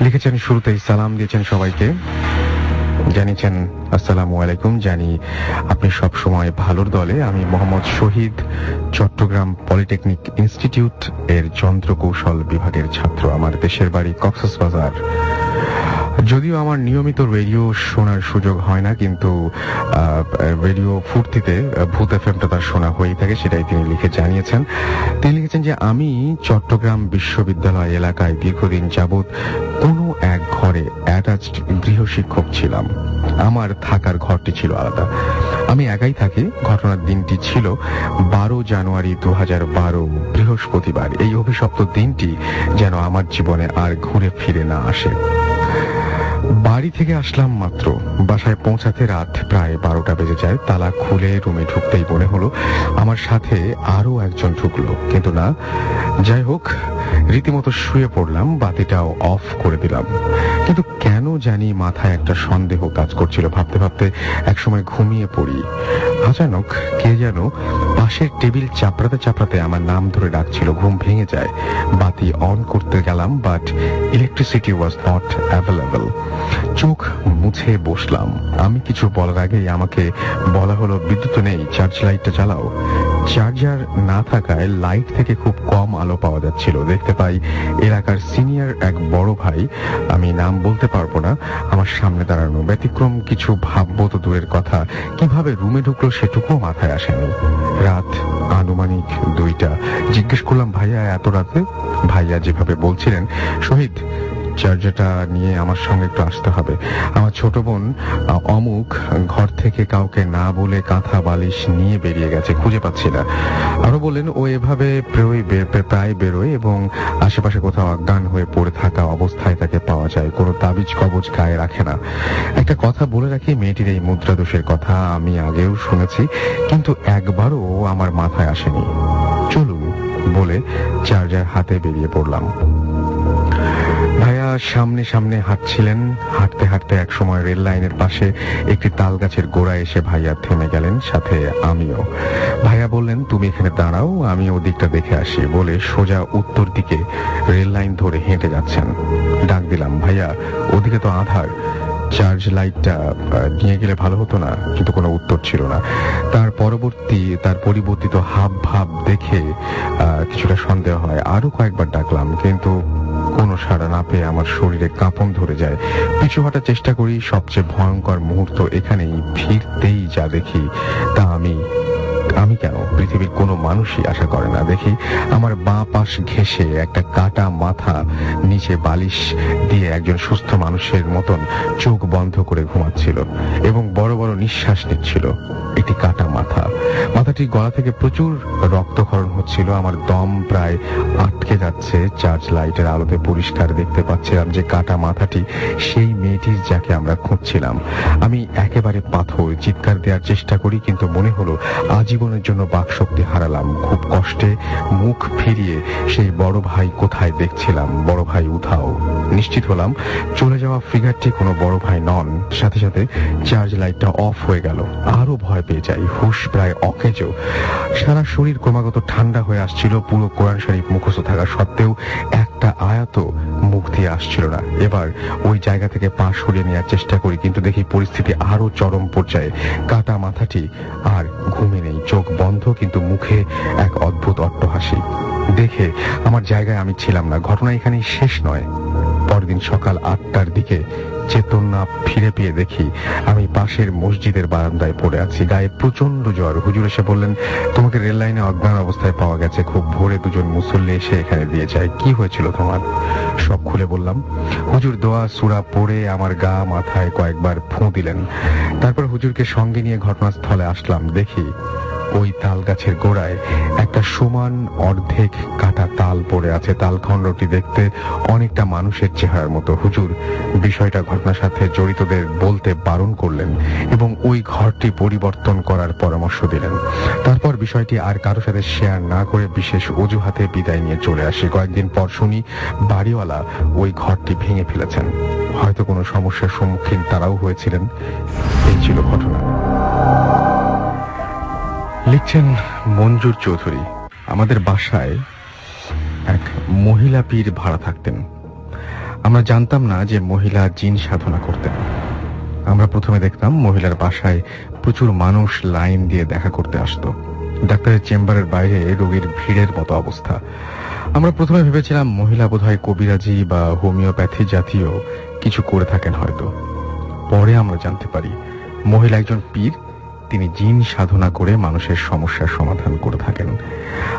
লিখেছেন শুরুতেই সালাম দিয়েছেন সবাইকে। জানিয়েছেন, আসসালামু আলাইকুম, জানি আপনি সব সময় ভালোর দলে। আমি মোহাম্মদ শহীদ চট্টগ্রাম পলিটেকনিক ইনস্টিটিউট এর যন্ত্রকৌশল বিভাগের ছাত্র। আমার দেশের বাড়ি কক্সবাজার। যদিও আমার নিয়মিত রেডিও শোনার সুযোগ হয় না, কিন্তু রেডিও ফুর্তিতে ভূত এফএমটা তার শোনা হয়েই থাকে, সেটাই তিনি লিখে জানিয়েছেন। তিনি লিখেছেন যে, আমি চট্টগ্রাম বিশ্ববিদ্যালয় এলাকায় দীর্ঘদিন যাবৎ কোনো এক ঘরে অ্যাটাচড গৃহ শিক্ষক ছিলাম। আমার থাকার ঘরটি ছিল আলাদা। আমি একাই থাকি, ঘটনার দিনটি ছিল বারো জানুয়ারি দু হাজার বারো, বৃহস্পতিবার। এই অভিশপ্ত দিনটি যেন আমার জীবনে আর ঘুরে ফিরে না আসে। বাড়ি থেকে আসলাম মাত্র। বাসায় পৌঁছাতে রাত প্রায় বারোটা বেজে যায়। তালা খুলে রুমে ঢুকতেই মনে হলো আমার সাথে আরও একজন ঢুকলো। কিন্তু না, যাই হোক, রীতিমতো শুয়ে পড়লাম, বাতিটাও অফ করে দিলাম। কিন্তু কেন জানি মাথায় একটা সন্দেহ কাজ করছিল। ভাবতে ভাবতে একসময় ঘুমিয়ে পড়ি। আচানক কে যেন পাশের টেবিল চাপড়াতে চাপড়াতে আমার নাম ধরে ডাকছিল। ঘুম ভেঙে যায়। বাতি অন করতে গেলাম but electricity was not available চোখ মুছে বসলাম। আমি কিছু বলার আগেই আমাকে বলা হলো, বিদ্যুৎ নেই, চার্জ লাইটটা চালাও। চার্জার না থাকায় লাইট থেকে খুব কম আলো পাওয়া যাচ্ছিল। দেখতে পাই এলাকার সিনিয়র এক বড় ভাই, আমি নাম বলতে পারব না, আমার সামনে দাঁড়ানো। ব্যতিক্রম কিছু ভাববো তো দূরের কথা, কীভাবে রুমে ঢুকলো সেটুকুও মাথায় আসেনি। রাত আনুমানিক দুইটা। জিজ্ঞেস করলাম, ভাইয়া, এত রাতে? ভাইয়া যেভাবে বলছিলেন, শহীদ চার্জারটা নিয়ে আমার সঙ্গে একটু আসতে হবে। আমার ছোট বোন অমুক ঘর থেকে কাউকে না বলে কাঁথা বালিশ নিয়ে বেরিয়ে গেছে, খুঁজে পাচ্ছি না। আরও বললেন, ও এভাবে প্রায় বেরোয় এবং আশেপাশে কোথাও অজ্ঞান হয়ে পড়ে থাকা অবস্থায় তাকে পাওয়া যায়। কোনো তাবিজ কবজ গায়ে রাখে না। একটা কথা বলে রাখি, মেয়েটির এই মুদ্রা দোষের কথা আমি আগেও শুনেছি, কিন্তু একবারও আমার মাথায় আসেনি। চলুন, বলে চার্জার হাতে বেরিয়ে পড়লাম। সামনে সামনে হাঁটছিলেন। হাঁটতে হাঁটতে এক সময় রেল লাইনের পাশে একটি তাল গাছের গোড়ায় এসে ভাইয়া থেমে গেলেন, সাথে আমিও। ভাইয়া বললেন, তুমি এখানে দাঁড়াও, আমি ওদিকটা দেখে আসি। বলে সোজা উত্তর দিকে রেল লাইন ধরে হেঁটে যাচ্ছেন। ডাক দিলাম, ভাইয়া, ওদিকে তো আধার। চার্জ লাইটটা নিয়ে গেলে ভালো হতো না, কিন্তু কোনো উত্তর ছিল না। তার পরবর্তী, তার পরিবর্তিত হাব ভাব দেখে কিছুটা সন্দেহ হয়। আরও কয়েকবার ডাকলাম, কিন্তু কোনো সাড়া না পেয়ে আমার শরীরে কাঁপন ধরে যায়। পিছু হটার চেষ্টা করি, সবচেয়ে ভয়ঙ্কর মুহূর্ত এখানেই ফিরতেই যা দেখি, তা আমি আমি কেন পৃথিবীর কোনো মানুষই আশা করে না? দেখি, আমার বাঁ পাশ ঘেঁষে একটা কাটা মাথা নিচে বালিশ দিয়ে একজন সুস্থ মানুষের মতন চোখ বন্ধ করে ঘুমাচ্ছিল এবং বড় বড় নিঃশ্বাস নিচ্ছিল। একটি কাটা মাথা। মাথাটির গলা থেকে প্রচুর রক্তক্ষরণ হচ্ছিল। আমার দম প্রায় আটকে যাচ্ছে। চার্জ লাইটের আলোতে পরিষ্কার দেখতে পাচ্ছিলাম যে কাটা মাথাটি সেই মেয়েটির যাকে আমরা খুঁজছিলাম। আমি একেবারে পাথর। চিৎকার দেওয়ার চেষ্টা করি, কিন্তু মনে হলো আজীবনের জন্য বাকশক্তি হারালাম। খুব কষ্টে মুখ ফিরিয়ে সেই বড় ভাই কোথায় দেখছিলাম? বড় ভাই উধাও। নিশ্চিত হলাম চলে যাওয়া ফিগারটি কোনো বড় ভাই নন। সাথে সাথে চার্জ লাইটটা অফ হয়ে গেল। আরও ভয় পেয়ে যাই। হুশ প্রায় অকেজো। সারা শরীর ক্রমাগত ঠান্ডা হয়ে আসছিল। পুরো কোরআন শরীফ মুখস্থ থাকা সত্ত্বেও একটা আয়াত মুখ দিয়ে আসছিল না। এবার ওই জায়গা থেকে পা সরিয়ে নেওয়ার চেষ্টা করি, কিন্তু দেখি পরিস্থিতি আরও চরম পর্যায়ে। কাটা মাথাটি আর ঘুমে নেই। চোখ বন্ধ, কিন্তু মুখে এক অদ্ভুত অট্টহাসি। দেখে আমার জায়গায় আমি ছিলাম না। ঘটনা এখানেই শেষ নয়। পরদিন সকাল আটটার দিকে চেতনা ফিরে পেয়ে দেখি আমি পাশের মসজিদের বারান্দায় পড়ে আছি। গায়ে প্রচণ্ড জ্বর। হুজুর এসে বললেন, তোমাকে রেল লাইনে অজ্ঞান অবস্থায় পাওয়া গেছে। খুব ভোরে দুজন মুসল্লি এসে এখানে দিয়ে যায়। কি হয়েছিল তোমার? সব খুলে বললাম। হুজুর দোয়া সুরা পড়ে আমার গা মাথায় কয়েকবার ফোঁ দিলেন। তারপর হুজুরকে সঙ্গে নিয়ে ঘটনাস্থলে আসলাম। দেখি ওই তাল গাছের গোড়ায় একটা সমান অর্ধেক কাটা তাল পড়ে আছে। তালখণ্ডটি দেখতে অনেকটা মানুষের চেহারার মতো। হুজুর, বিষয়টা ঘটনার সাথে জড়িতদের বলতে বারণ করলেন এবং ওই ঘরটি পরিবর্তন করার পরামর্শ দিলেন। তারপর বিষয়টি আর কারও সাথে শেয়ার না করে বিশেষ অজুহাতে বিদায় নিয়ে চলে আসি। কয়েকদিন পর শুনি, বাড়িওয়ালা ওই ঘরটি ভেঙে ফেলেছেন। হয়তো কোনো সমস্যার সম্মুখীন তারাও হয়েছিলেন। এই ছিল ঘটনা। লিখছেন মঞ্জুর চৌধুরী। আমাদের বাসায় এক মহিলা পীর ভাড়া থাকতেন। আমরা জানতাম না যে মহিলা জিন সাধনা করতেন। আমরা প্রথমে দেখতাম মহিলার বাসায় প্রচুর মানুষ লাইন দিয়ে দেখা করতে আসতো। ডাক্তারের চেম্বারের বাইরে রোগীর ভিড়ের মতো অবস্থা। আমরা প্রথমে ভেবেছিলাম মহিলা বোধহয় কবিরাজি বা হোমিওপ্যাথি জাতীয় কিছু করে থাকেন হয়তো। পরে আমরা জানতে পারি, মহিলা একজন পীর তিনি জিন সাধনা করে মানুষের সমস্যার সমাধান করে থাকেন।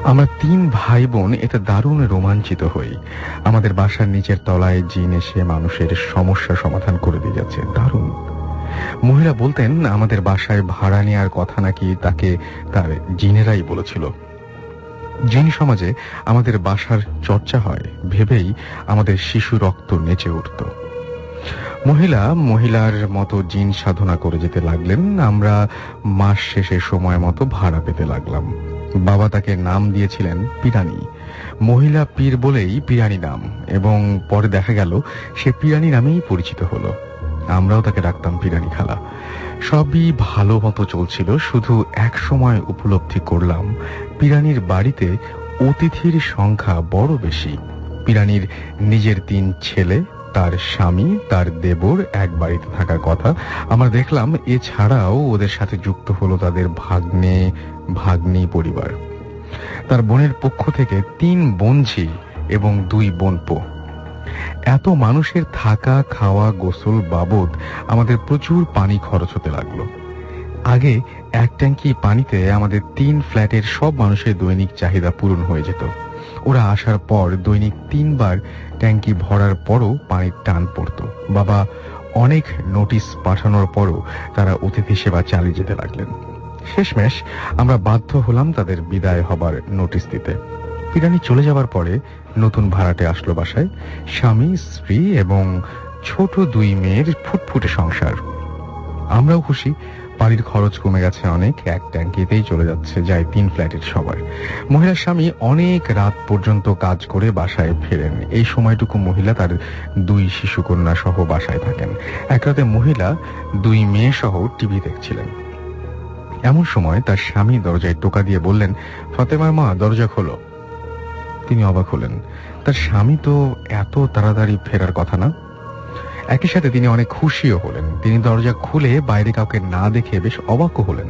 আমরা তিন ভাই বোন এতে দারুণ রোমাঞ্চিত হই। আমাদের বাসার নিচের তলায় জিন এসে মানুষের সমস্যা সমাধান করে দিয়ে যাচ্ছে। দারুণ। মহিলা বলতেন, আমাদের বাসায় ভাড়া নেওয়ার কথা নাকি তাকে তার জিনেরাই বলেছিল। জিন সমাজে আমাদের বাসার চর্চা হয়। ভেবেই আমাদের শিশু রক্ত নেচে উঠত। মহিলা, মহিলার মতো জিন সাধনা করে যেতে লাগলেন। আমরা মাস শেষে সময় মতো ভাড়া পেতে লাগলাম। বাবা তাকে নাম দিয়েছিলেন পিরানি। মহিলা পীর বলেই পিরানি নাম, এবং পরে দেখা গেল সে পিরানি নামেই পরিচিত হলো। আমরাও তাকে ডাকতাম পিরানি খালা। সবই ভালো মতো চলছিল, শুধু এক সময় উপলব্ধি করলাম, পিরানির বাড়িতে অতিথির সংখ্যা বড় বেশি। পিরানির নিজের তিন ছেলে তার স্বামী, তার দেবর এক বাড়িতে থাকার কথা। আমরা দেখলাম এছাড়াও ওদের সাথে যুক্ত হলো তাদের ভাগ্নে, ভাগ্নি পরিবার। তার বোনের পক্ষ থেকে তিন বোনঝি এবং দুই বোনপো এত মানুষের থাকা, খাওয়া, গোসল বাবদ আমাদের প্রচুর পানি খরচ হতে লাগল। আগে এক ট্যাঙ্কি পানিতে আমাদের তিন ফ্ল্যাটের সব মানুষের দৈনিক চাহিদা পূরণ হয়ে যেত। ওরা আসার পর দৈনিক তিনবার ট্যাঙ্কি ভরার পরও পানির টান পড়তো। বাবা অনেক নোটিশ পাঠানোর পরও তারা অতিথি সেবা চালিয়ে যেতে লাগলেন। শেষমেশ আমরা বাধ্য হলাম তাদের বিদায় হবার নোটিশ দিতে। পিরানি চলে যাবার পরে নতুন ভাড়াটে আসলো বাসায়। স্বামী, স্ত্রী এবং ছোট দুই মেয়ের ফুটফুটে সংসার। আমরাও খুশি বাড়ির খরচ কমে গেছে অনেক, এক ট্যাঙ্কিতেই চলে যাচ্ছে, যায় তিন ফ্ল্যাটের সবার। মহিলার স্বামী অনেক রাত পর্যন্ত কাজ করে বাসায় ফেরেন। এই সময়টুকু মহিলা তার দুই শিশু কন্যা সহ বাসায় থাকেন। এক রাতে মহিলা দুই মেয়ে সহ টিভি দেখছিলেন। এমন সময় তার স্বামী দরজায় টোকা দিয়ে বললেন, ফতেমার মা, দরজা খোলো। তিনি অবাক হলেন। তার স্বামী তো এত তাড়াতাড়ি ফেরার কথা না। একই সাথে তিনি অনেক খুশিও হলেন। তিনি দরজা খুলে বাইরে কাউকে না দেখে বেশ অবাকও হলেন।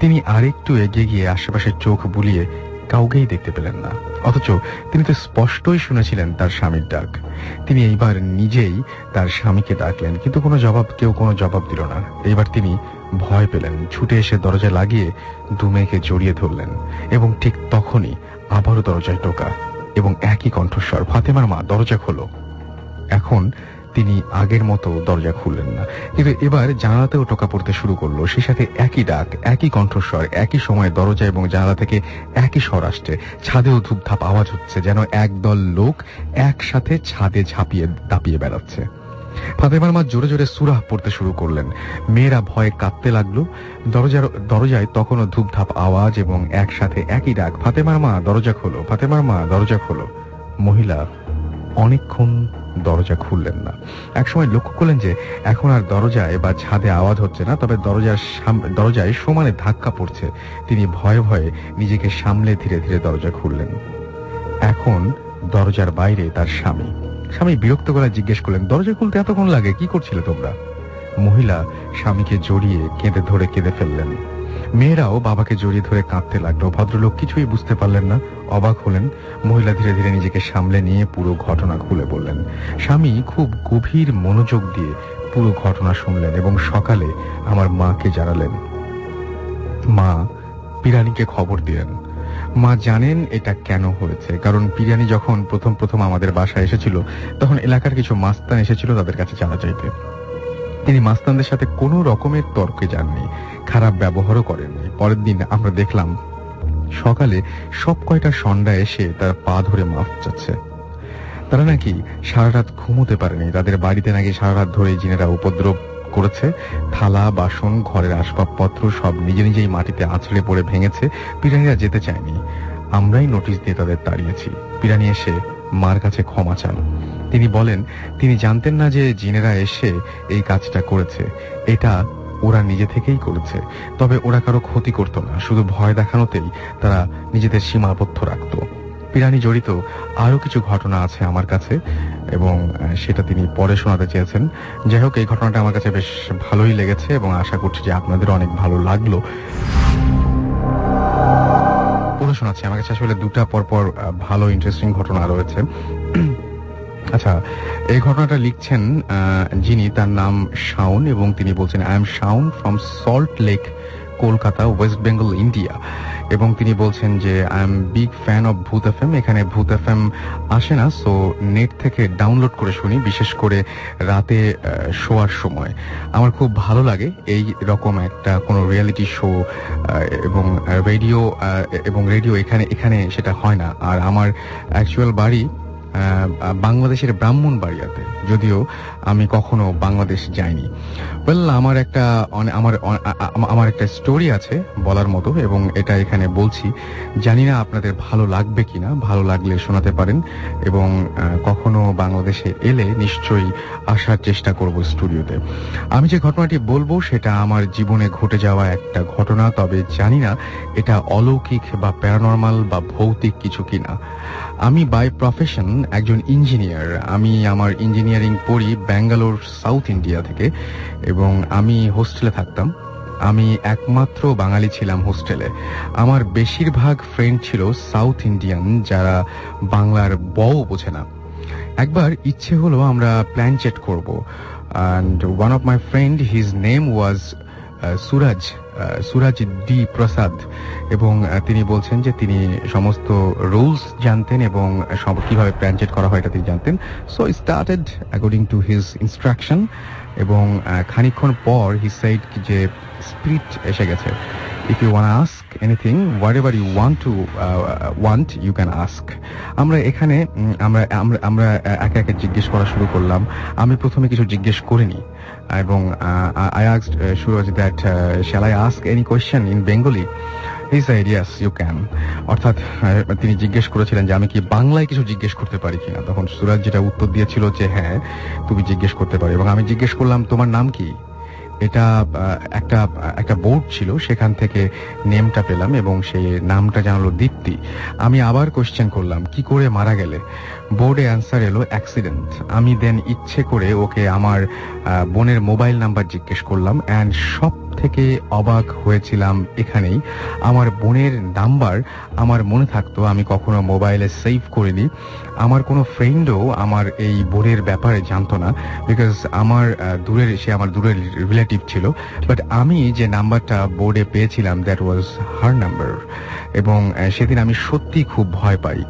তিনি আরেকটু এগিয়ে গিয়ে আশেপাশে চোখ বুলিয়ে কাউকেই দেখতে পেলেন না। অথচ তিনি তো স্পষ্টই শুনেছিলেন তার স্বামীর ডাক। তিনি এইবার নিজেই তার স্বামীকে ডাকলেন, কিন্তু কোনো জবাব, কেউ কোনো জবাব দিল না। এইবার তিনি ভয় পেলেন, ছুটে এসে দরজা লাগিয়ে দু মেয়েকে জড়িয়ে ধরলেন এবং ঠিক তখনই আবারও দরজায় টোকা এবং একই কণ্ঠস্বর, ফাতেমার মা, দরজা খোলো। এখন তিনি আগের মতো দরজা খুললেন না। কিন্তু এবার জানালাতেও টোকা পড়তে শুরু করল। সেই সাথে একই ডাক, একই কণ্ঠস্বর, একই সময় দরজা এবং জানালা থেকে একই স্বর আসছে। ছাদেও ধূপধাপ আওয়াজ হচ্ছে, যেন একদল লোক একসাথে ছাদে ঝাঁপিয়ে, দাপিয়ে বেড়াচ্ছে। ফাতেমার মা জোরে জোরে সুরাহ পড়তে শুরু করলেন। মেয়েরা ভয়ে কাঁদতে লাগল। দরজার, দরজায় তখনও ধূপধাপ আওয়াজ এবং একসাথে একই ডাক। ফাতেমার মা, দরজা খোলো। ফাতেমার মা, দরজা খোলো। মহিলা অনেকক্ষণ দরজা খুললেন না। একসময় লক্ষ্য করলেন যে এখন আর দরজায় বা ছাদে আওয়াজ হচ্ছে না, তবে দরজার দরজায় সমানে ধাক্কা পড়ছে। তিনি ভয়ে ভয়ে নিজেকে সামলে ধীরে ধীরে দরজা খুললেন। এখন দরজার বাইরে তার স্বামী। স্বামী বিরক্ত গলায় জিজ্ঞেস করলেন, দরজা খুলতে এতক্ষণ লাগে, কি করছিলে তোমরা? মহিলা স্বামীকে জড়িয়ে কেঁদে ধরে কেঁদে ফেললেন। মেয়েরাও বাবাকে জড়িয়ে ধরে কাঁদতে লাগল। ভদ্রলোক কিছুই বুঝতে পারলেন না। অবাক হলেন। মহিলা ধীরে ধীরে নিজেকে সামলে নিয়ে পুরো ঘটনা খুলে বললেন, স্বামী, খুব গভীর মনোযোগ দিয়ে পুরো ঘটনা শুনলেন এবং সকালে আমার মাকে জানালেন। মা, পিরানিকে খবর দিলেন। মা জানেন এটা কেন হয়েছে, কারণ পিরানি যখন প্রথম প্রথম আমাদের বাসায় এসেছিল, তখন এলাকার কিছু মাস্তান এসেছিল তাদের কাছে জানা চাইতে। তিনি মাস্তানদের সাথে কোনো রকমের তর্কে যাননি, খারাপ ব্যবহারও করেননি। পরের দিন আমরা দেখলাম, সকালে সব কয়টা সন্ধ্যা এসে তার পা ধরে মাফ চাচ্ছে। তারা নাকি সারা রাত ঘুমোতে পারেনি। তাদের বাড়িতে নাকি সারা রাত ধরে জিনেরা উপদ্রব করেছে। থালা, বাসন, ঘরের আসবাবপত্র সব নিজে নিজেই মাটিতে আছড়ে পড়ে ভেঙেছে। পিরানিরা যেতে চায়নি। আমরাই নোটিশ দিয়ে তাদের তাড়িয়েছি। পিরানি এসে মার কাছে ক্ষমা চান। তিনি বলেন, তিনি জানতেন না যে জিনেরা এসে এই কাজটা করেছে। এটা ওরা নিজে থেকেই করেছে। তবে ওরা কারও ক্ষতি করতো না। শুধু ভয় দেখানোতেই তারা নিজেদের সীমাবদ্ধ রাখতো। পিরানি জড়িত আরও কিছু ঘটনা আছে আমার কাছে, এবং সেটা তিনি পরে শোনাতে চেয়েছেন। যাই হোক, এই ঘটনাটা আমার কাছে বেশ ভালোই লেগেছে, এবং আশা করছি যে আপনাদের অনেক ভালো লাগল। পুরো শোনাচ্ছি। আমার কাছে আসলে দুটা পরপর ভালো ইন্টারেস্টিং ঘটনা রয়েছে। আচ্ছা এই ঘটনাটা লিখছেন যিনি তার নাম শাউন এবং তিনি বলছেন I am Shaon from Salt Lake Kolkata West Bengal India এবং তিনি বলছেন যে I am big fan of Bhoot F এখানে ভূত এফ এম আসে না সো নেট থেকে ডাউনলোড করে শুনি, বিশেষ করে রাতে শোয়ার সময়। আমার খুব ভালো লাগে এই রকম একটা কোনো রিয়েলিটি শো এবং রেডিও এবং রেডিও এখানে এখানে সেটা হয় না। আর আমার অ্যাকচুয়াল বাড়ি বাংলাদেশের ব্রাহ্মণ বাড়িয়াতে যদিও আমি কখনো বাংলাদেশ যাইনি। ওয়েল আমার একটা আমার আমার একটা স্টোরি আছে বলার মতো এবং এটা এখানে বলছি। জানি না আপনাদের ভালো লাগবে কিনা, ভালো লাগলে শোনাতে পারেন এবং কখনো বাংলাদেশে এলে নিশ্চয়ই আসার চেষ্টা করব স্টুডিওতে। আমি যে ঘটনাটি বলব সেটা আমার জীবনে ঘটে যাওয়া একটা ঘটনা, তবে জানি না এটা অলৌকিক বা প্যারানর্মাল বা ভৌতিক কিছু কিনা। আমি বাই প্রফেশন একজন ইঞ্জিনিয়ার আমি আমার ইঞ্জিনিয়ারিং পড়ি ব্যাঙ্গালোর, সাউথ ইন্ডিয়া থেকে এবং আমি হোস্টেলে থাকতাম। আমি একমাত্র বাঙালি ছিলাম হোস্টেলে। আমার বেশিরভাগ ফ্রেন্ড ছিল সাউথ ইন্ডিয়ান যারা বাংলার বও বোঝে না। একবার ইচ্ছে হলো আমরা প্ল্যান চেট করব। And one of my friend his name was Suraj Suraj D Prasad এবং তিনি বলছেন যে তিনি সমস্ত রুলস জানতেন এবং কীভাবে প্ল্যান চেট করা হয় এটা তিনি জানতেন। So started according to his instruction এবং আহ, খানিকক্ষণ পর হি সাইড যে স্পিরিট এসে গেছে। If you want ask anything whatever you want to want you can ask আমরা এখানে আমরা আমরা একে একে জিজ্ঞেস করা শুরু করলাম। আমি প্রথমে কিছু জিজ্ঞেস করিনি। এবং I asked Suraj that shall I ask any question in Bengali he said yes you can অর্থাৎ তিনি জিজ্ঞেস করেছিলেন যে আমি কি বাংলায় কিছু জিজ্ঞেস করতে পারি কিনা? তখন সুরজ যেটা উত্তর দিয়েছিল যে হ্যাঁ তুমি জিজ্ঞেস করতে পারো। এবং আমি জিজ্ঞেস করলাম, তোমার নাম কি? এটা একটা একটা বোর্ড ছিল, সেখান থেকে নেমটা পেলাম এবং সেই নামটা জানালো দীপ্তি। আমি আবার কোশ্চেন করলাম, কি করে মারা গেলে? বোর্ডে অ্যান্সার এলো অ্যাক্সিডেন্ট আমি দেন ইচ্ছে করে ওকে আমার বোনের মোবাইল নাম্বার জিজ্ঞেস করলাম অ্যান্ড সব থেকে অবাক হয়েছিলাম এখানেই। আমার বোনের নাম্বার আমার মনে থাকতো, আমি কখনো মোবাইলে সেভ করিনি। আমার কোনো ফ্রেন্ডও আমার এই বোনের ব্যাপারে জানতো না বিকজ আমার দূরের, সে আমার দূরের রিলেটিভ ছিল। বাট আমি যে নাম্বারটা বোর্ডে পেয়েছিলাম দ্যাট ওয়াজ হার নাম্বার এবং সেদিন আমি সত্যি খুব ভয় পাই।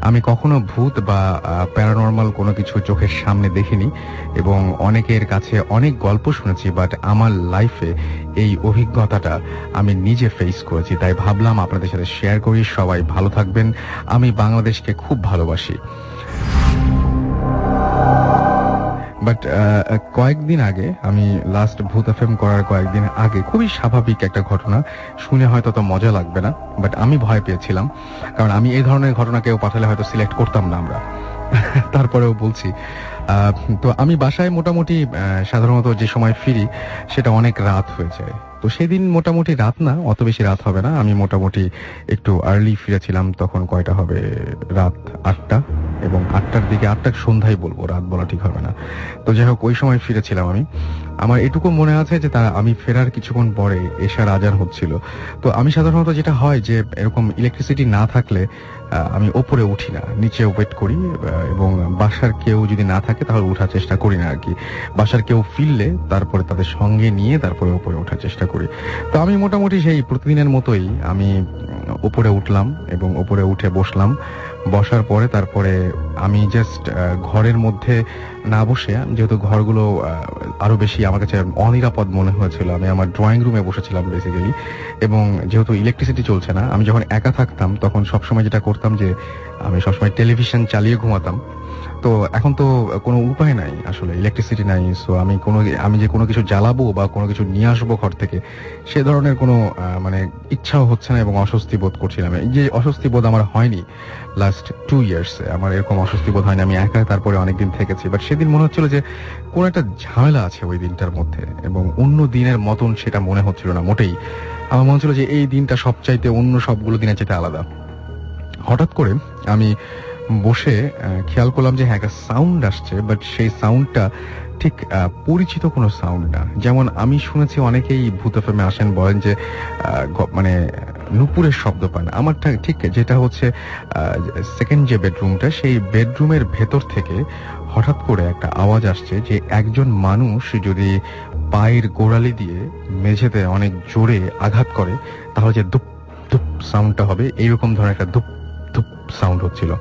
আমি কখনো ভূত বা প্যারানর্মাল কোনো কিছু চোখের সামনে দেখিনি এবং অনেকের কাছে অনেক গল্প শুনেছি বাট আমার লাইফে এই অভিজ্ঞতাটা আমি নিজে ফেস করেছি। তাই ভাবলাম আপনাদের সাথে শেয়ার করি। সবাই ভালো থাকবেন। আমি বাংলাদেশকে খুব ভালোবাসি। বাট কয়েকদিন আগে আমি লাস্ট ভূত এফএম করার কয়েকদিন আগে খুবই স্বাভাবিক একটা ঘটনা। শুনে হয়তো তো মজা লাগবে না বাট আমি ভয় পেয়েছিলাম। কারণ আমি এই ধরনের ঘটনা কেউ পাঠালে হয়তো সিলেক্ট করতাম না আমরা। তারপরেও বলছি তো আমি বাসায় মোটামুটি সাধারণত যে সময় ফিরি, সেটা অনেক রাত হয়ে যায়। তো সেদিন মোটামুটি রাত না, অত বেশি রাত হবে না। আমি মোটামুটি একটু আর্লি ফিরেছিলাম, তখন কয়টা হবে? রাত আটটা এবং আটটার দিকে, আটটার সন্ধ্যায় বলব, রাত বলা ঠিক হবে না। তো যাই হোক, ওই সময় ফিরেছিলাম আমি। আমার এটুকু মনে আছে যে তারা, আমি ফেরার কিছুক্ষণ পরে এশার আজান হচ্ছিল। তো আমি সাধারণত যেটা হয় যে, এরকম ইলেকট্রিসিটি না থাকলে আমি ওপরে উঠি না, নিচে ওয়েট করি এবং বাসার কেউ যদি না থাকে তাহলে ওঠার চেষ্টা করি না আর কি। বাসার কেউ ফিরলে তারপরে তাদের সঙ্গে নিয়ে তারপরে উপরে ওঠার চেষ্টা করি। তো আমি মোটামুটি সেই প্রতিদিনের মতোই আমি উপরে উঠলাম এবং উপরে উঠে বসলাম। বসার পরে তারপরে আমি জাস্ট ঘরের মধ্যে না বসে, যেহেতু ঘরগুলো আরও বেশি আমার কাছে অনিরাপদ মনে হয়েছিল, আমি আমার ড্রয়িং রুমে বসেছিলাম বেসিক্যালি এবং যেহেতু ইলেকট্রিসিটি চলছে না, আমি যখন একা থাকতাম, তখন সবসময় যেটা করতাম যে, আমি সবসময় টেলিভিশন চালিয়ে ঘুমাতাম। তো এখন তো কোনো উপায় নাই, আসলে ইলেকট্রিসিটি নাই সো আমি কোনো, আমি যে কোনো কিছু জ্বালাবো বা কোনো কিছু নিয়ে আসব ঘর থেকে, সে ধরনের কোনো মানে ইচ্ছাও হচ্ছে না এবং অস্বস্তি বোধ করছিলাম। যে অস্বস্তি বোধ আমার হয়নি লাস্ট টু ইয়ার্স আমার এরকম অস্বস্তি বোধ হয়নি, আমি একা তারপরে অনেকদিন থেকেছি বাট সেদিন মনে হচ্ছিল যে কোন একটা ঝামেলা আছে ওই দিনটার মধ্যে, এবং অন্য দিনের মতন সেটা মনে হচ্ছিল না মোটেই। আমার মনে হচ্ছিল যে এই দিনটা সবচাইতে অন্য সবগুলো দিনের চাইতে আলাদা। হঠাৎ করে আমি বসে খেয়াল করলাম যে হ্যাঁ একটা সাউন্ড আসছে বাট সেই সাউন্ডটা ঠিক পরিচিত কোনো সাউন্ড না। যেমন আমি শুনেছি অনেকেই ভূত ফেমে আসেন, বলেন যে মানে নুপুরের শব্দ পান। আমার ঠিক, যেটা হচ্ছে সেকেন্ড যে বেডরুমটা সেই বেডরুমের ভেতর থেকে হঠাৎ করে একটা আওয়াজ আসছে যে একজন মানুষ যদি পায়ের গোড়ালি দিয়ে মেঝেতে অনেক জোরে আঘাত করে, তাহলে যে দুপ দুপ সাউন্ডটা হবে, এইরকম ধরনের একটা দুপ সাউন্ড হচ্ছিল।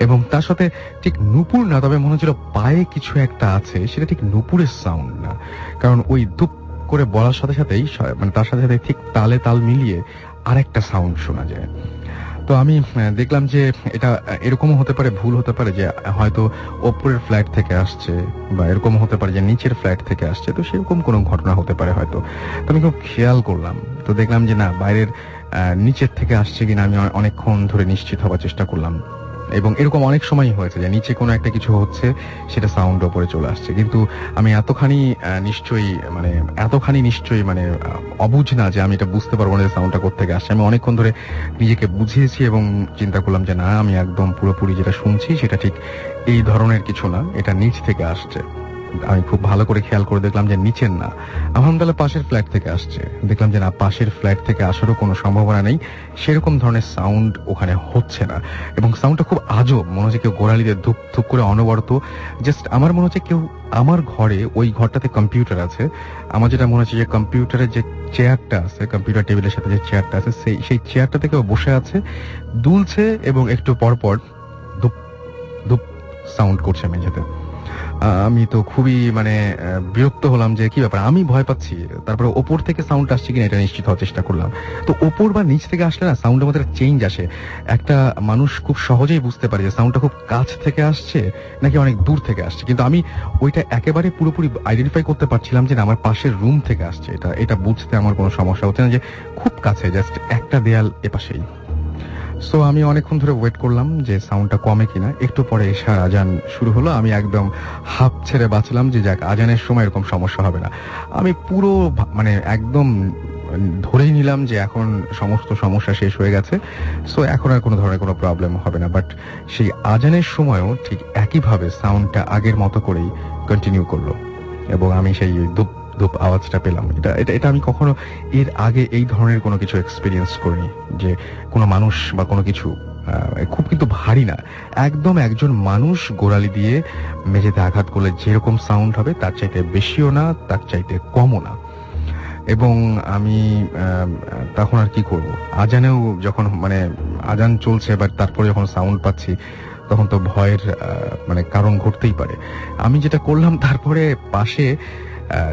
এবং তার সাথে ঠিক নুপুর না, তবে মনে হচ্ছিল পায়ে কিছু একটা আছে, সেটা ঠিক নুপুরের সাউন্ড না। কারণ ওই দুপ করে বলার সাথে সাথেই মানে তার সাথে সাথে ঠিক তালে তাল মিলিয়ে আরেকটা সাউন্ড শোনা যায়। তো আমি দেখলাম যে এটা এরকমও হতে পারে, ভুল হতে পারে যে হয়তো ওপরের ফ্ল্যাট থেকে আসছে, বা এরকম হতে পারে যে নিচের ফ্ল্যাট থেকে আসছে, তো সেরকম কোনো ঘটনা হতে পারে হয়তো। তো আমি খুব খেয়াল করলাম। তো দেখলাম যে না, বাইরের নিচের থেকে আসছে কিনা আমি অনেকক্ষণ ধরে নিশ্চিত হওয়ার চেষ্টা করলাম। এবং এরকম অনেক সময়ই হয়েছে যে নিচে কোনো একটা কিছু হচ্ছে, সেটা সাউন্ড ওপরে চলে আসছে। কিন্তু আমি এতখানি নিশ্চয়ই মানে এতখানি নিশ্চয়ই মানে অবুঝ না যে আমি এটা বুঝতে পারব না যে সাউন্ডটা কোথেকে আসছে। আমি অনেকক্ষণ ধরে নিজেকে বুঝিয়েছি এবং চিন্তা করলাম যে না, আমি একদম পুরোপুরি যেটা শুনছি, সেটা ঠিক এই ধরনের কিছু না, এটা নিচ থেকে আসছে। আমি খুব ভালো করে খেয়াল করে দেখলাম যে নিচের না। আলহামদুলিল্লাহ পাশের ফ্ল্যাট থেকে আসছে। দেখলাম যে না, পাশের ফ্ল্যাট থেকে আসারও কোনো সম্ভাবনা নেই। সেরকম ধরনের সাউন্ড ওখানে হচ্ছে না। এবং সাউন্ডটা খুব আজব, মনে হচ্ছে কেউ গোড়ালি দিয়ে ধুপ ধুপ করে অনবরত। জাস্ট আমার মনে হচ্ছে কেউ, আমার ঘরে, ওই ঘরটাতে কম্পিউটার আছে। আমার যেটা মনে হচ্ছে যে কম্পিউটারের যে চেয়ারটা আছে, কম্পিউটার টেবিলের সাথে যে চেয়ারটা আছে, সেই সেই চেয়ারটাতে কেউ বসে আছে, দুলছে এবং একটু পর পর ধুপ ধুপ সাউন্ড করছে মেঝেতে। আমি তো খুবই মানে বিরক্ত হলাম যে কি ব্যাপার? আমি ভয় পাচ্ছি। তারপরে ওপর থেকে সাউন্ড আসছে কিনা এটা নিশ্চিত হওয়ার চেষ্টা করলাম। তো ওপর বা নিচ থেকে আসলে না সাউন্ডের মধ্যে চেঞ্জ আসে। একটা মানুষ খুব সহজেই বুঝতে পারে যে সাউন্ডটা খুব কাছ থেকে আসছে নাকি অনেক দূর থেকে আসছে। কিন্তু আমি ওইটা একেবারে পুরোপুরি আইডেন্টিফাই করতে পারছিলাম যে আমার পাশের রুম থেকে আসছে। এটা এটা বুঝতে আমার কোনো সমস্যা হচ্ছে না যে খুব কাছে জাস্ট একটা দেয়াল এপাশেই। সো আমি অনেকক্ষণ ধরে ওয়েট করলাম যে সাউন্ডটা কমে কিনা। একটু পরে এশার আজান শুরু হলো। আমি একদম হাফ ছেড়ে বাঁচলাম যে, যাক, আজানের সময় এরকম সমস্যা হবে না। আমি পুরো মানে একদম ধরেই নিলাম যে, এখন সমস্ত সমস্যা শেষ হয়ে গেছে। সো এখন আর কোনো ধরনের কোনো প্রবলেম হবে না। বাট সেই আজানের সময়ও ঠিক একইভাবে সাউন্ডটা আগের মতো করেই কন্টিনিউ করল। এবং আমি সেই ধূপ আওয়াজটা পেলাম। এটা এটা এটা আমি কখনো এর আগে এই ধরনের কোনো কিছু এক্সপিরিয়েন্স করিনি, যে কোনো মানুষ বা কোনো কিছু খুব কিন্তু ভারী না। একদম একজন মানুষ গোড়ালি দিয়ে মেঝেতে আঘাত করলে যেরকম সাউন্ড হবে, তার চাইতে বেশিও না, তার চাইতে কমও না। এবং আমি তখন আর কি করব? আজানেও যখন মানে আজান চলছে বাট তারপরে যখন সাউন্ড পাচ্ছি, তখন তো ভয়ের মানে কারণ ঘটতেই পারে। আমি যেটা করলাম, তারপরে পাশে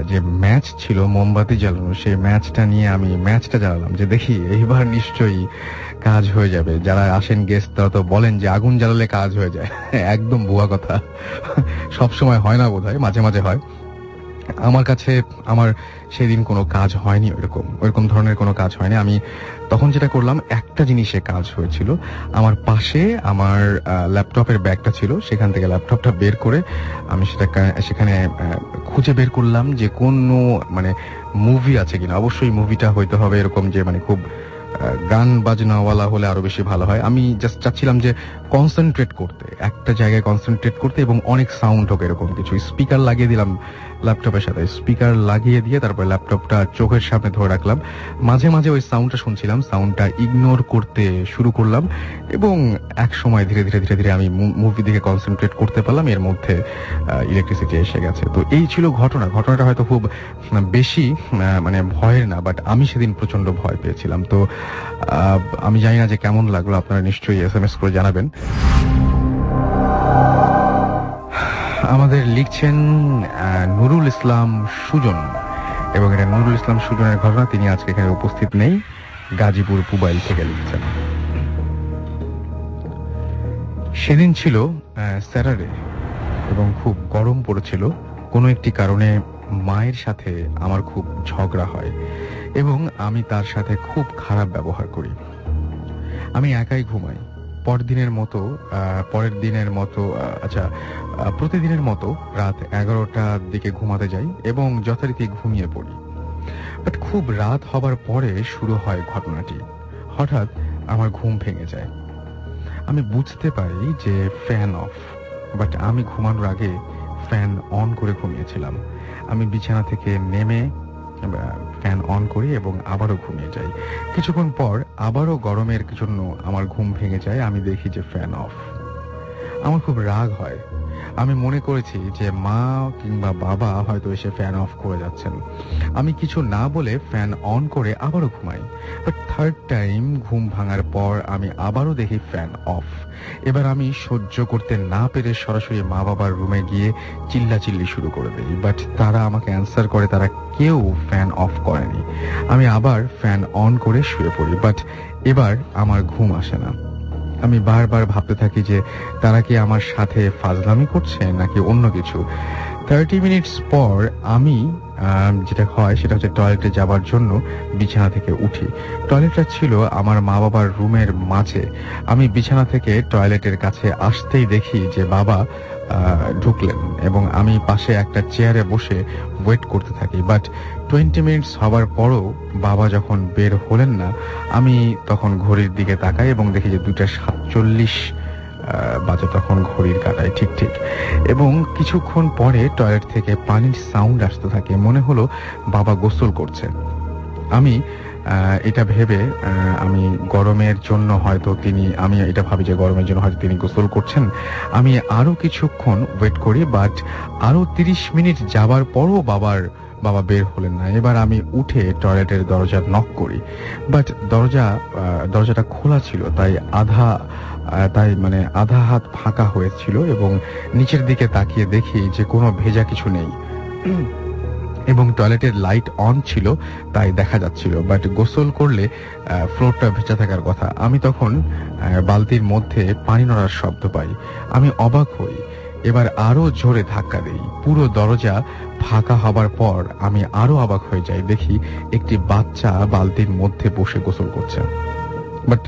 যে ম্যাচ ছিল মোমবাতি জ্বালানো, সেই ম্যাচটা নিয়ে আমি ম্যাচটা জ্বালালাম, যে দেখি এইবার নিশ্চয়ই কাজ হয়ে যাবে। যারা আসেন গেস্ট তারা তো বলেন যে আগুন জ্বালালে কাজ হয়ে যায়। একদম ভুয়া কথা। সব সময় হয় না বোধহয়, মাঝে মাঝে হয়। আমার কাছে আমার সেদিন কোনো কাজ হয়নি ওইরকম ওইরকম ধরনের কোনো কাজ হয়নি। আমি তখন যেটা করলাম, একটা জিনিসে কাজ হয়েছিল। আমার পাশে আমার ল্যাপটপের ব্যাগটা ছিল, সেখান থেকে ল্যাপটপটা বের করে আমি সেটা সেখানে খুঁজে বের করলাম যে কোন মানে মুভি আছে কিনা। অবশ্যই মুভিটা হইতে হবে এরকম যে মানে খুব গান বাজনাওয়ালা হলে আরও বেশি ভালো হয়। আমি জাস্ট চাচ্ছিলাম যে কনসেন্ট্রেট করতে, একটা জায়গায় কনসেন্ট্রেট করতে এবং অনেক সাউন্ড হোক এরকম কিছু। স্পিকার লাগিয়ে দিলাম ল্যাপটপের সাথে স্পিকার লাগিয়ে দিয়ে তারপর ল্যাপটপটা চোখের সামনে ধরে রাখলাম। মাঝে মাঝে ওই সাউন্ডটা শুনছিলাম সাউন্ডটা ইগনোর করতে শুরু করলাম এবং এক সময় ধীরে ধীরে ধীরে ধীরে আমি মুভি দিকে কনসেন্ট্রেট করতে পারলাম, এর মধ্যে ইলেকট্রিসিটি এসে গেছে। তো এই ছিল ঘটনা। ঘটনাটা হয়তো খুব বেশি মানে ভয়ের না বাট আমি সেদিন প্রচণ্ড ভয় পেয়েছিলাম। তো আমি জানি না যে কেমন লাগল, আপনারা নিশ্চয়ই এস এম এস করে জানাবেন। আমাদের লিখছেন নুরুল ইসলাম সুজন। এবং এটা নুরুল ইসলাম সুজনের ঘটনা, তিনি আজকে এখানে উপস্থিত নেই। গাজীপুর পুবাইল থেকে লিখছেন। সেদিন ছিল স্যাটারডে, এবং খুব গরম পড়েছিল। কোনো একটি কারণে মায়ের সাথে আমার খুব ঝগড়া হয়, এবং আমি তার সাথে খুব খারাপ ব্যবহার করি। আমি একাই ঘুমাই। পরদিনের মতো পরের দিনের মতো আচ্ছা প্রতিদিনের মতো রাত এগারোটার দিকে ঘুমাতে যাই এবং যথারীতি ঘুমিয়ে পড়ি। বাট খুব রাত হবার পরে শুরু হয় ঘটনাটি। হঠাৎ আমার ঘুম ভেঙে যায়। আমি বুঝতে পারি যে ফ্যান অফ, বাট আমি ঘুমানোর আগে ফ্যান অন করে ঘুমিয়েছিলাম। আমি বিছানা থেকে নেমে অন করি এবং আবারও ঘুমিয়ে যাই। কিছুক্ষণ পর আবারও গরমের জন্য আমার ঘুম ভেঙে যায়, আমি দেখি যে ফ্যান অফ আমার খুব রাগ হয়। আমি মনে করেছি যে মা কিংবা বাবা হয়তো এসে ফ্যান অফ করে যাচ্ছেন। আমি কিছু না বলে ফ্যান অন করে আবারও ঘুমাই। বাট থার্ড টাইম ঘুম ভাঙার পর আমি আবারও দেখি ফ্যান অফ এবার আমি সহ্য করতে না পেরে সরাসরি মা বাবার রুমে গিয়ে চিল্লাচিল্লি শুরু করে দিই। বাট তারা আমাকে অ্যান্সার করে তারা কেউ ফ্যান অফ করেনি। আমি আবার ফ্যান অন করে শুয়ে পড়ি। বাট এবার আমার ঘুম আসে না। আমি বারবার ভাবতে থাকি যে তারা কি আমার সাথে ফাজলামি করছে নাকি অন্য কিছু। থার্টি মিনিটস পর আমি যেটা হয় সেটা হচ্ছে টয়লেটে যাবার জন্য বিছানা থেকে উঠি। টয়লেটটা ছিল আমার মা বাবার রুমের মাঝে। আমি বিছানা থেকে টয়লেটের কাছে আসতেই দেখি যে বাবা ঢুকলেন এবং আমি পাশে একটা চেয়ারে বসে ওয়েট করতে থাকি। বাট টোয়েন্টি মিনিটস হবার পরও বাবা যখন বের হলেন না, আমি তখন ঘড়ির দিকে তাকাই এবং দেখি যে দুইটা সাতচল্লিশ বাজে তখন ঘড়ির কাটায়, ঠিক ঠিক। এবং কিছুক্ষণ পরে টয়লেট থেকে পানির সাউন্ড আসতে থাকে, মনে হলো বাবা গোসল করছে আমি এটা ভেবে আমি গরমের জন্য হয়তো তিনি, আমি এটা ভাবি যে গরমের জন্য হয়তো তিনি গোসল করছেন। আমি আরও কিছুক্ষণ ওয়েট করি বাট আরও তিরিশ মিনিট যাবার পরও বাবার বাবা বের হলেন না। এবার আমি উঠে টয়লেটের দরজা নক করি। বাট দরজা দরজাটা খোলা ছিল, তাই আধা তাই মানে আধা হাত ফাঁকা হয়েছিল এবং নিচের দিকে তাকিয়ে দেখি যে কোনো ভেজা কিছু নেই। এবং টয়লেটের লাইট অন ছিল, তাই দেখা যাচ্ছিল। বাট গোসল করলে ফ্লোরটা ভেজা থাকার কথা। আমি তখন বালতির মধ্যে পানি নড়ার শব্দ পাই। আমি অবাক হই। এবার আরও জোরে ধাক্কা দেই। পুরো দরজা ফাঁকা হবার পর আমি আরও অবাক হয়ে যাই। দেখি একটি বাচ্চা বালতির মধ্যে বসে গোসল করছে। বাট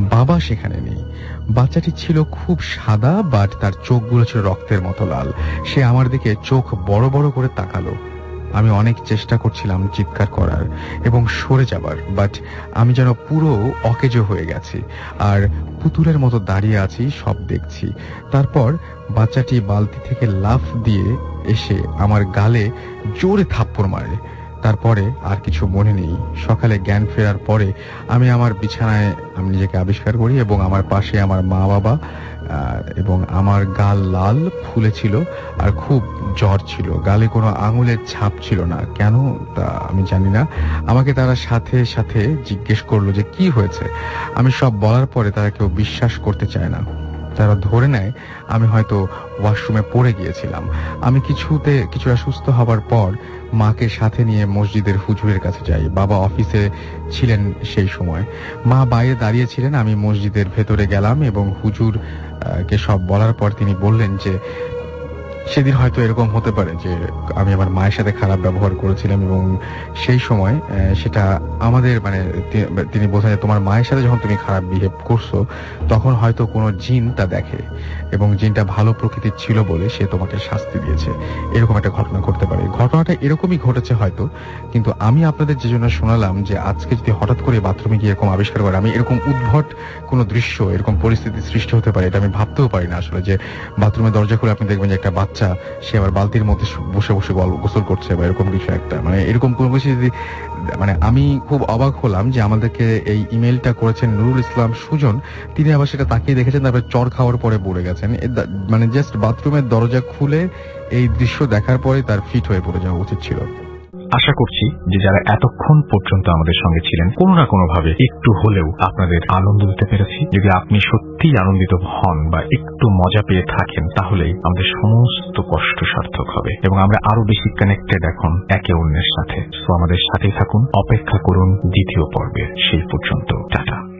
বাবা সেখানে নেই। বাচ্চাটি ছিল খুব সাদা, বাট তার চোখগুলো ছিল রক্তের মতো লাল। সে আমার দিকে চোখ বড় বড় করে তাকালো। আমি অনেক চেষ্টা করছিলাম চিৎকার করার এবং সরে যাবার বাট আমি যেন পুরো অকেজো হয়ে গেছি আর পুতুলের মতো দাঁড়িয়ে আছি, সব দেখছি। তারপর বাচ্চাটি বালতি থেকে লাফ দিয়ে এসে আমার গালে জোরে থাপ্পড় মারে। তারপরে আর কিছু মনে নেই। সকালে জ্ঞান ফেরার পরে আমি আমার বিছানায়, আমি নিজেকে আবিষ্কার করি এবং আমার পাশে আমার মা বাবা এবং আমার গাল লাল ফুলে ছিল আর খুব জ্বর ছিল। গালে কোনো আঙুলের ছাপ ছিল না। কেন তা আমি জানি না। আমাকে তারা সাথে সাথে জিজ্ঞেস করল যে কি হয়েছে? আমি সব বলার পরে তারা কেউ বিশ্বাস করতে চায় না। তারা ধরে নেয়, আমি হয়তো ওয়াশরুমে পড়ে গিয়েছিলাম। আমি কিছুতে, কিছু সুস্থ হবার পর মাকে সাথে নিয়ে মসজিদের হুজুরের কাছে যাই। বাবা অফিসে ছিলেন সেই সময়। মা বাইরে দাঁড়িয়ে ছিলেন, আমি মসজিদের ভেতরে গেলাম এবং হুজুর কে সব বলার পর তিনি বললেন যে সেদিন হয়তো এরকম হতে পারে যে আমি আমার মায়ের সাথে খারাপ ব্যবহার করেছিলাম এবং সেই সময় সেটা আমাদের মানে তিনি যে তোমার মায়ের সাথে যখন তুমি খারাপ বিহেভ করছ, তখন হয়তো কোনো জিন তা দেখে এবং জিনটা ভালো প্রকৃতির ছিল বলে সে তোমাকে শাস্তি দিয়েছে। এরকম একটা ঘটনা ঘটতে পারে। ঘটনাটা এরকমই ঘটেছে হয়তো, কিন্তু আমি আপনাদের যে জন্য শোনালাম যে আজকে যদি হঠাৎ করে বাথরুমে গিয়ে এরকম আবিষ্কার করে, আমি এরকম উদ্ভট কোনো দৃশ্য, এরকম পরিস্থিতি সৃষ্টি হতে পারে, এটা আমি ভাবতেও পারি না আসলে যে বাথরুমের দরজা খুলে আপনি দেখবেন যে একটা বাচ্চা সে আবার বালতির মধ্যে বসে বসে গোসল করছে বা এরকম কিছু একটা। মানে এরকম কোনো কিছু যদি মানে আমি খুব অবাক হলাম যে আমাদেরকে এই ইমেলটা করেছেন নুরুল ইসলাম সুজন। তিনি আবার সেটা তাকিয়ে দেখেছেন, তারপরে চর খাওয়ার পরে পড়ে গেছেন। মানে জাস্ট বাথরুমের দরজা খুলে এই দৃশ্য দেখার পরে তার ফিট হয়ে পড়ে যাওয়া উচিত ছিল। আশা করছি যে যারা এতক্ষণ পর্যন্ত আমাদের সঙ্গে ছিলেন, কোনো না কোনো ভাবে একটু হলেও আপনাদের আনন্দ দিতে পেরেছি। যদি আপনি সত্যিই আনন্দিত হন বা একটু মজা পেয়ে থাকেন, তাহলেই আমাদের সমস্ত কষ্ট সার্থক হবে। এবং আমরা আরও বেশি কানেক্টেড এখন একে অন্যের সাথে। তো আমাদের সাথেই থাকুন। অপেক্ষা করুন দ্বিতীয় পর্বে সেই পর্যন্ত। টাটা.